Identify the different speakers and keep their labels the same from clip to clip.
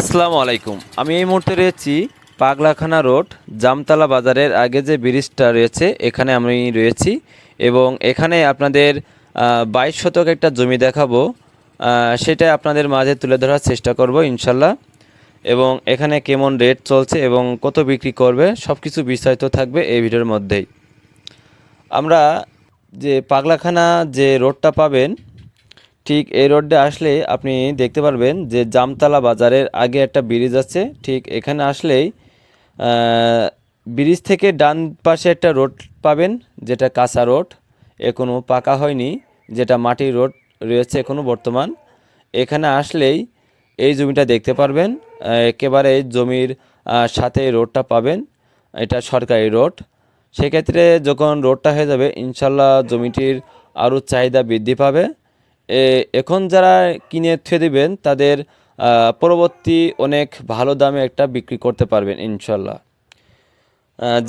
Speaker 1: আসসালামু আলাইকুম। আমি এই মুহূর্তে রয়েছি পাগলাখানা রোড, জামতলা বাজারের আগে যে ব্রিজটা রয়েছে, এখানে আমি রয়েছি এবং এখানে আপনাদের বাইশ শতক একটা জমি দেখাবো। সেটা আপনাদের মাঝে তুলে ধরার চেষ্টা করব, ইনশাল্লাহ। এবং এখানে কেমন রেট চলছে এবং কত বিক্রি করবে সব কিছু বিস্তারিত থাকবে এই ভিডিওর মধ্যেই। আমরা যে পাগলাখানা যে রোডটা পাবেন ঠিক এই রোডে আসলে আপনি দেখতে পারবেন যে জামতলা বাজারের আগে একটা ব্রিজ আছে, ঠিক এখানে আসলেই ব্রিজ থেকে ডান পাশে একটা রোড পাবেন, যেটা কাঁচা রোড এখনও পাকা হয়নি, যেটা মাটির রোড রয়েছে এখনও বর্তমান। এখানে আসলেই এই জমিটা দেখতে পারবেন, একেবারে জমির সাথে রোডটা পাবেন, এটা সরকারি রোড। সেক্ষেত্রে যখন রোডটা হয়ে যাবে, ইনশাল্লাহ জমিটির আরও চাহিদা বৃদ্ধি পাবে। এখন যারা কিনে থুয়ে দেবেন, তাদের পরবর্তী অনেক ভালো দামে একটা বিক্রি করতে পারবেন, ইনশাল্লাহ।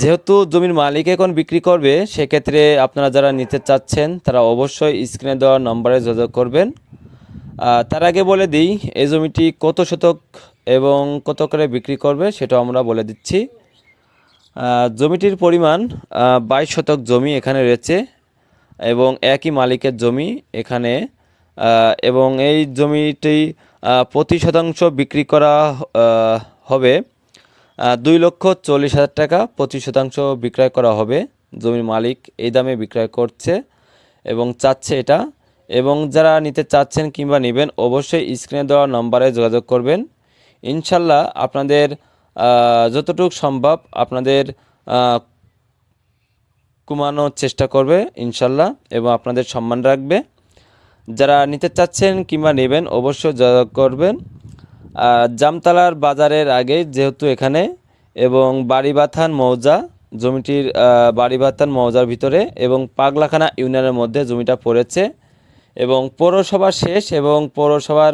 Speaker 1: যেহেতু জমির মালিক এখন বিক্রি করবে, সেক্ষেত্রে আপনারা যারা নিতে চাচ্ছেন, তারা অবশ্যই স্ক্রিনে দেওয়া নম্বরে যোগাযোগ করবেন। তার আগে বলে দিই, এই জমিটি কত শতক এবং কত করে বিক্রি করবে সেটা আমরা বলে দিচ্ছি। জমিটির পরিমাণ বাইশ শতক জমি এখানে রয়েছে এবং একই মালিকের জমি এখানে এবং এই জমিটি প্রতি শতাংশ বিক্রি করা হবে দুই লক্ষ চল্লিশ হাজার টাকা। প্রতি শতাংশ বিক্রয় করা হবে, জমির মালিক এই দামে বিক্রয় করছে এবং চাচ্ছে এটা। এবং যারা নিতে চাচ্ছেন কিংবা নেবেন, অবশ্যই স্ক্রিনে দেওয়া নম্বরে যোগাযোগ করবেন। ইনশাল্লাহ আপনাদের যতটুকু সম্ভব আপনাদের কমানোর চেষ্টা করবে ইনশাল্লাহ এবং আপনাদের সম্মান রাখবে। যারা নিতে চাচ্ছেন কিংবা নেবেন অবশ্যই যোগাযোগ করবেন। জামতলার বাজারের আগে যেহেতু এখানে এবং বাড়িবাথান মৌজা, জমিটির বাড়িবাথান মৌজার ভিতরে এবং পাগলাখানা ইউনিয়নের মধ্যে জমিটা পড়েছে এবং পৌরসভা শেষ এবং পৌরসভার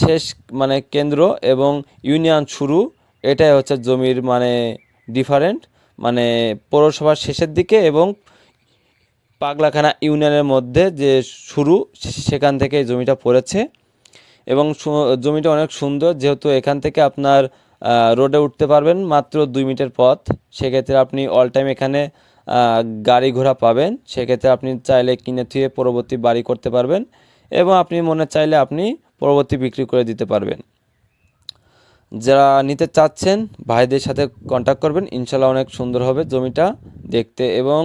Speaker 1: শেষ মানে কেন্দ্র এবং ইউনিয়ন শুরু, এটাই হচ্ছে জমির মানে ডিফারেন্ট মানে পৌরসভার শেষের দিকে এবং পাগলাখানা ইউনিয়নের মধ্যে যে শুরু সেখান থেকে জমিটা পড়েছে। এবং জমিটা অনেক সুন্দর, যেহেতু এখান থেকে আপনার রোডে উঠতে পারবেন মাত্র দুই মিনিটের পথ। সেক্ষেত্রে আপনি অল টাইম এখানে গাড়ি ঘোড়া পাবেন। সেক্ষেত্রে আপনি চাইলে কিনে থুয়ে পরবর্তী বাড়ি করতে পারবেন এবং আপনি মনে চাইলে আপনি পরবর্তী বিক্রি করে দিতে পারবেন। যারা নিতে চাচ্ছেন, ভাইদের সাথে কন্ট্যাক্ট করবেন। ইনশাল্লাহ অনেক সুন্দর হবে জমিটা দেখতে এবং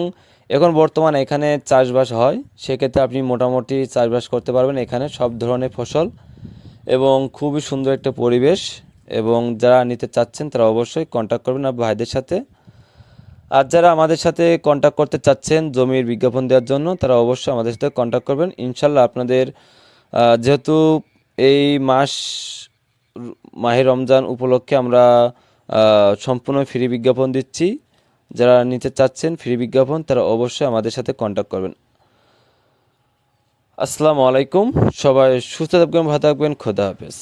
Speaker 1: এখন বর্তমানে এখানে চাষবাস হয়, সেক্ষেত্রে আপনি মোটামুটি চাষবাস করতে পারবেন এখানে সব ধরনের ফসল এবং খুবই সুন্দর একটা পরিবেশ এবং যারা নিতে চাচ্ছেন তারা অবশ্যই কন্ট্যাক্ট করবেন আর ভাইদের সাথে। আর যারা আমাদের সাথে কন্ট্যাক্ট করতে চাচ্ছেন জমির বিজ্ঞাপন দেওয়ার জন্য, তারা অবশ্যই আমাদের সাথে কন্ট্যাক্ট করবেন। ইনশাল্লাহ আপনাদের যেহেতু এই মাস মাহে রমজান উপলক্ষে আমরা সম্পূর্ণ ফ্রি বিজ্ঞাপন দিচ্ছি যারা নিতে চাচ্ছেন ফ্রি বিজ্ঞাপন, তারা অবশ্যই আমাদের সাথে কন্ট্যাক্ট করবেন। আসসালামু আলাইকুম, সবাই সুস্থ থাকবেন, ভালো থাকবেন, খোদা হাফেজ।